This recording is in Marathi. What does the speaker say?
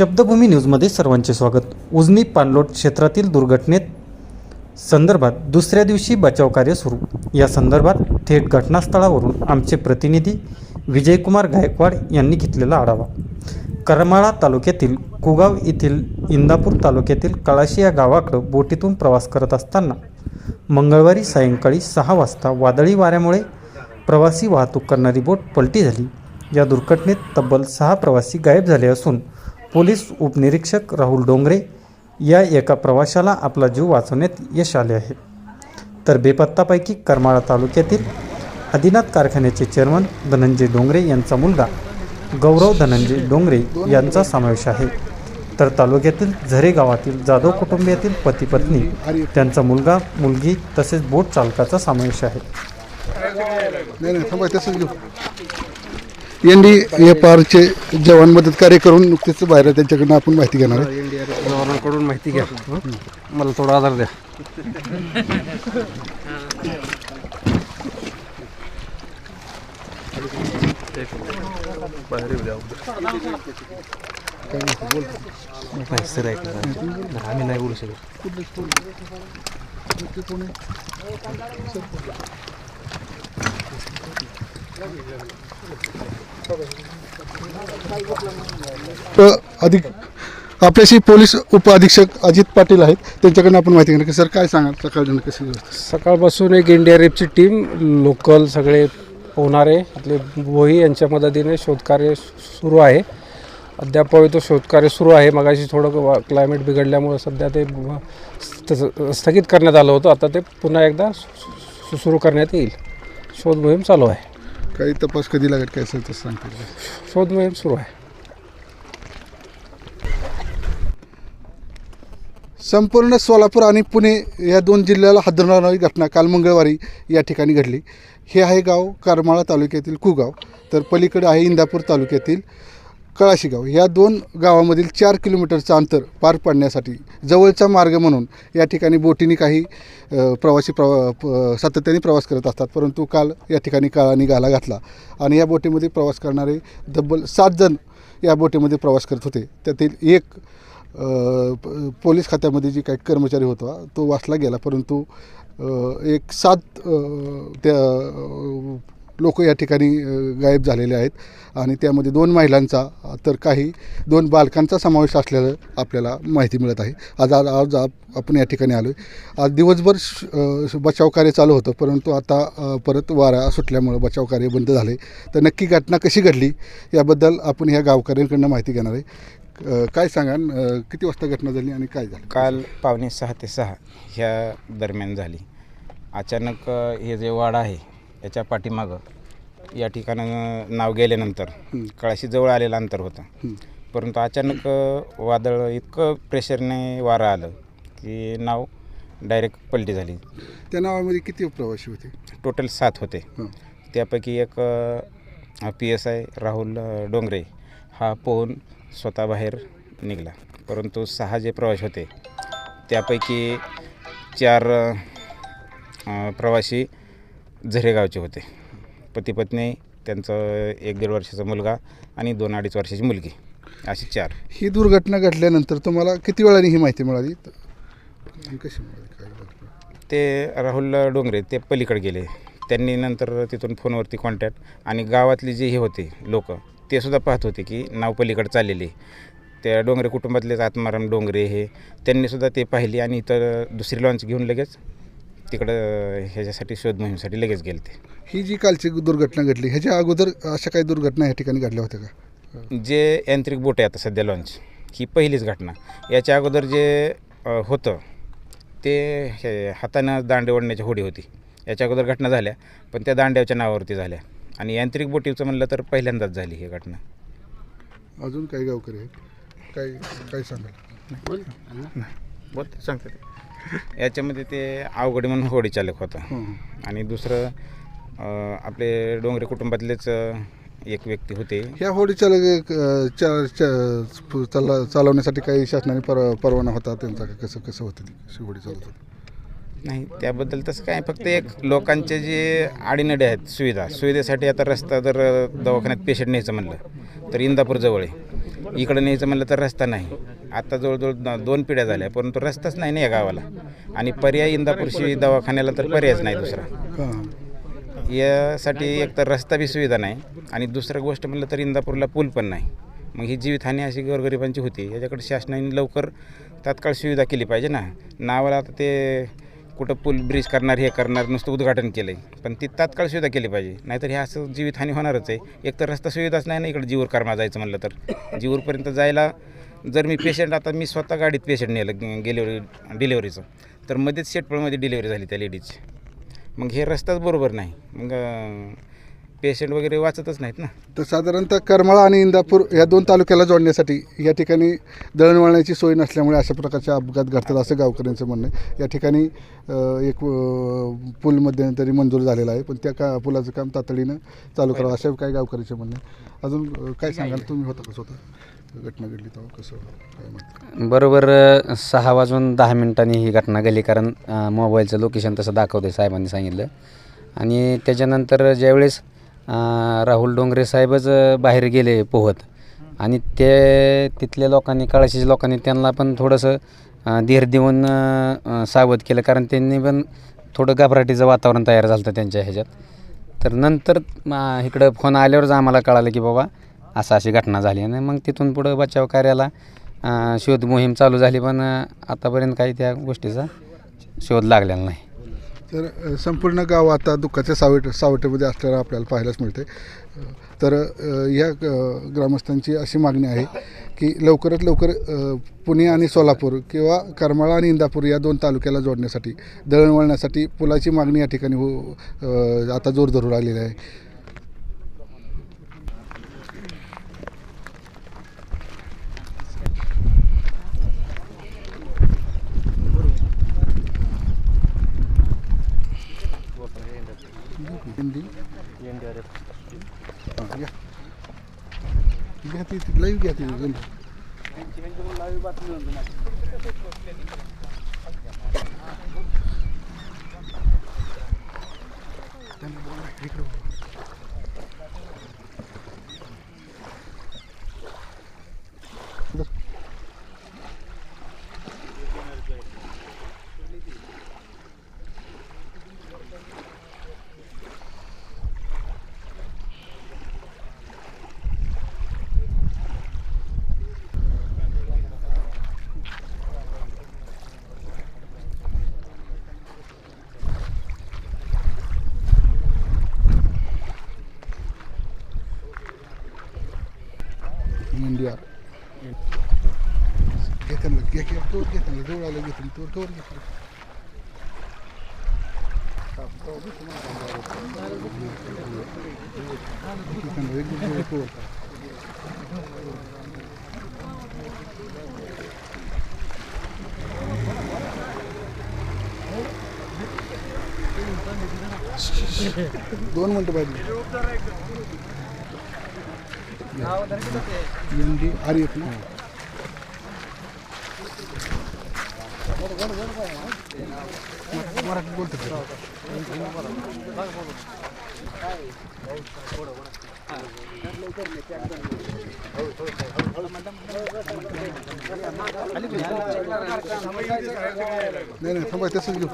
शब्दभूमी न्यूजमध्ये सर्वांचे स्वागत. उजनी पाणलोट क्षेत्रातील दुर्घटनेत संदर्भात दुसऱ्या दिवशी बचाव कार्य सुरू. या संदर्भात थेट घटनास्थळावरून आमचे प्रतिनिधी विजयकुमार गायकवाड यांनी घेतलेला आढावा. करमाळा तालुक्यातील कुगाव येथील इंदापूर तालुक्यातील कळाशी या गावाकडं बोटीतून प्रवास करत असताना मंगळवारी सायंकाळी सहा वाजता वादळी वाऱ्यामुळे प्रवासी वाहतूक करणारी बोट पलटी झाली. या दुर्घटनेत तब्बल सहा प्रवासी गायब झाले असून पोलीस उपनिरीक्षक राहुल डोंगरे या एका प्रवाशाला आपला जीव वाचवण्यात यश आले आहे. तर बेपत्तापैकी करमाळा तालुक्यातील आदिनाथ कारखान्याचे चेअरमन धनंजय डोंगरे यांचा मुलगा गौरव धनंजय डोंगरे यांचा समावेश आहे. तर तालुक्यातील झरे गावातील जाधव कुटुंबियातील पती पत्नी त्यांचा मुलगा मुलगी तसेच बोट चालकाचा समावेश आहे. एन डी एफ आरचे जवान मदत कार्य करून नुकतेच बाहेर आहे, त्यांच्याकडनं आपण माहिती घेणार आहे. जवानांकडून माहिती घ्या. मला थोडा आधार द्या. नाही सर ऐकलं आम्ही नाही बोलू शकत. अधिक आपल्याशी पोलीस उपअधीक्षक अजित पाटील आहेत. त्यांच्याकडनं आपण माहिती घेणार की सर काय सांगाल? सकाळ कशी सकाळपासून एक इंडिया रेपची टीम लोकल सगळे पोहणारे आपले भोई यांच्या मदतीने शोधकार्य सुरू आहे. अद्याप तो शोधकार्य सुरू आहे. मगाशी थोडं क्लायमेट बिघडल्यामुळे सध्या ते तसं स्थगित करण्यात आलं होतं. आता ते पुन्हा एकदा सु- सुरू करण्यात येईल. शोध मोहीम चालू आहे. काही तपास कधी लागेल काय असेल तसं सांगतील शोध मोहीम सुरू आहे. संपूर्ण सोलापूर आणि पुणे या दोन जिल्ह्याला हादरणारी घटना काल मंगळवारी या ठिकाणी घडली. हे आहे गाव करमाळा तालुक्यातील कुगाव. तर पलीकडे आहे इंदापूर तालुक्यातील कळाशीगाव या दोन गावामधील चार किलोमीटरचं अंतर पार पाडण्यासाठी जवळचा मार्ग म्हणून या ठिकाणी बोटीने काही प्रवासी प्रवा प- सातत्याने प्रवास करत असतात. परंतु काल या ठिकाणी काळाने गाला घातला आणि या बोटीमध्ये प्रवास करणारे तब्बल सात जण या बोटीमध्ये प्रवास करत होते. त्यातील एक पोलीस खात्यामध्ये जी काही कर्मचारी होता तो वाचला गेला. परंतु एक सात त्या लोक या ठिकाणी गायब झालेले आहेत. आणि त्यामध्ये दोन महिलांचा तर काही दोन बालकांचा समावेश असलेलं आपल्याला माहिती मिळत आहे. आज आज आज आपण या ठिकाणी आलो आहे आज दिवसभर बचाव कार्य चालू होतं. परंतु आता परत वारा सुटल्यामुळं बचाव कार्य बंद झाले. तर नक्की घटना कशी घडली याबद्दल आपण ह्या गावकऱ्यांकडनं माहिती घेणार आहे. काय सांगा किती वाजता घटना झाली आणि काय झालं? काल पावणे सहा ते सहा ह्या दरम्यान झाली. अचानक हे जे वाडा आहे याच्या पाठीमागं या ठिकाणं नाव गेल्यानंतर. कळाशी जवळ आलेलं अंतर होतं. परंतु अचानक वादळ इतकं प्रेशरने वारं आलं की नाव डायरेक्ट पलटी झाली त्या नावामध्ये किती प्रवासी होते टोटल सात होते. त्यापैकी एक P S I Rahul Dongre हा पोहून स्वतः बाहेर निघाला परंतु सहा जे प्रवासी होते त्यापैकी चार प्रवासी झरेगावचे होते. पती पत्नी त्यांचं एक दीड वर्षाचा मुलगा आणि दोन अडीच वर्षाची मुलगी अशी चार. ही दुर्घटना घडल्यानंतर तुम्हाला किती वेळाने ही माहिती मिळाली? कशी? ते राहुल डोंगरे ते पलीकडे गेले. त्यांनी नंतर तिथून फोनवरती कॉन्टॅक्ट आणि गावातली जे हे होते लोक ते सुद्धा पाहत होते की नाव पलीकडे चाललेले त्या डोंगरे कुटुंबातलेच आत्माराम डोंगरे हे त्यांनीसुद्धा ते पाहिली आणि इथं दुसरी लॉन्च घेऊन लगेच तिकडं ह्याच्यासाठी शोध मोहिमेसाठी लगेच गेले ते. ही जी कालची दुर्घटना घडली ह्याच्या अगोदर अशा काही दुर्घटना या ठिकाणी घडल्या होत्या का? जे यांत्रिक बोट आहे आता सध्या लॉन्च ही पहिलीच घटना. याच्या अगोदर जे अ, होतं ते हे हातानं दांडे ओढण्याची होडी होती. याच्या अगोदर घटना झाल्या पण त्या दांड्याच्या नावावरती झाल्या. आणि यांत्रिक बोटीचं म्हणलं तर पहिल्यांदाच झाली ही घटना. अजून काही गावकरी आहेत? काय काय सांगाल? बोल सांगते. याच्यामध्ये ते अवघडी म्हणून होडी चालक होता. आणि दुसरं अ, आपले डोंगरे कुटुंबातलेच अ, एक व्यक्ती होते. ह्या होडी चालक अ, चा- चा- चाला चालवण्यासाठी काही शासनाने पर परवाना होता त्यांचा का? कसं कसं होतं ती? कशी होडी चालवत होती नाही त्याबद्दल तसं काय फक्त एक लोकांचे जे आडीनडे आहेत सुविधा. सुविधेसाठी आता रस्ता जर दवाखान्यात पेशंट न्यायचं म्हणलं तर इंदापूर जवळ आहे. इकडं न्यायचं म्हणलं तर रस्ता नाही. आता जवळजवळ द- दोन पिढ्या झाल्या परंतु रस्ताच नाही ना या गावाला. आणि पर्याय इंदापूरशी दवाखान्याला तर पर्यायच नाही दुसरा. यासाठी एक तर रस्ता बी सुविधा नाही आणि दुसरं गोष्ट म्हणलं तर इंदापूरला पूल पण नाही. मग ही जीवितहानी अशी गोरगरिबांची होती. याच्याकडे शासनाने लवकर तात्काळ सुविधा केली पाहिजे ना. नावाला आता ते कुठं पूल ब्रिज करणार हे करणार नुसतं उद्घाटन केलं आहे पण ती तात्काळ सुविधा केली पाहिजे. नाहीतर हे असं जीवितहानी होणारच आहे. एक तर रस्ता सुविधाच नाही ना इकडे जीवर कर्मा जायचं म्हणलं तर. जीवरपर्यंत जायला जर मी पेशंट आता मी स्वतः गाडीत पेशंट नेलं गेलेवरी डिलेवरीचं तर मध्येच शेटपळमध्ये डिलेवरी झाली त्या लेडीजची मग हे रस्ताच बरोबर नाही. मग पेशंट वगैरे वाचतच नाहीत ना. तर साधारणतः करमाळा आणि इंदापूर या दोन तालुक्याला जोडण्यासाठी या ठिकाणी दळणवळणाची सोय नसल्यामुळे अशा प्रकारचे अपघात घडतात असं गावकऱ्यांचं म्हणणं आहे. या ठिकाणी एक पूल मध्यंतरी मंजूर झालेला आहे. पण त्या का पुलाचं काम तातडीनं चालू करावं अशा काही गावकऱ्यांचे म्हणणं आहे. अजून काय सांगाल? तुम्ही होता का स्वतः? घटना घडली तेव्हा कसं काय बरोबर सहा वाजून दहा मिनिटांनी ही घटना घडली. कारण मोबाईलचं लोकेशन तसं दाखवते साहेबांनी सांगितलं. आणि त्याच्यानंतर ज्यावेळेस राहुल डोंगरे साहेबच बाहेर गेले पोहत. आणि ते तिथल्या लोकांनी काळाशीच्या लोकांनी त्यांना पण थोडंसं धीर देऊन सावध केलं. कारण त्यांनी पण थोडं घबराटीचं वातावरण तयार झालं होतं त्यांच्या ह्याच्यात. तर नंतर इकडं फोन आल्यावरच आम्हाला कळालं की बाबा असं अशी घटना झाली. आणि मग तिथून पुढं बचाव कार्याला शोध मोहीम चालू झाली. पण आतापर्यंत काही त्या गोष्टीचा शोध लागलेला नाही. तर संपूर्ण गाव आता दुःखाच्या सावट सावटेमध्ये असल्याला आपल्याला पाहायलाच मिळते तर या ग्रामस्थांची अशी मागणी आहे की लवकरात लवकर पुणे आणि सोलापूर किंवा करमाळा आणि इंदापूर या दोन तालुक्याला जोडण्यासाठी दळणवळणासाठी पुलाची मागणी या ठिकाणी हो आता जोर धरू लागलेली आहे. घ्या ती लाईव्ह घ्या ती घेऊन. त्यांना जवळ आलं घे त्यांना तोर तोर घे त्यांना एकदम जवळ तोर. दोन मिनटं पाहिजे एम डी आर एफ ना मराठीत बोलतो नाही नाही थांबा तसंच घेऊ.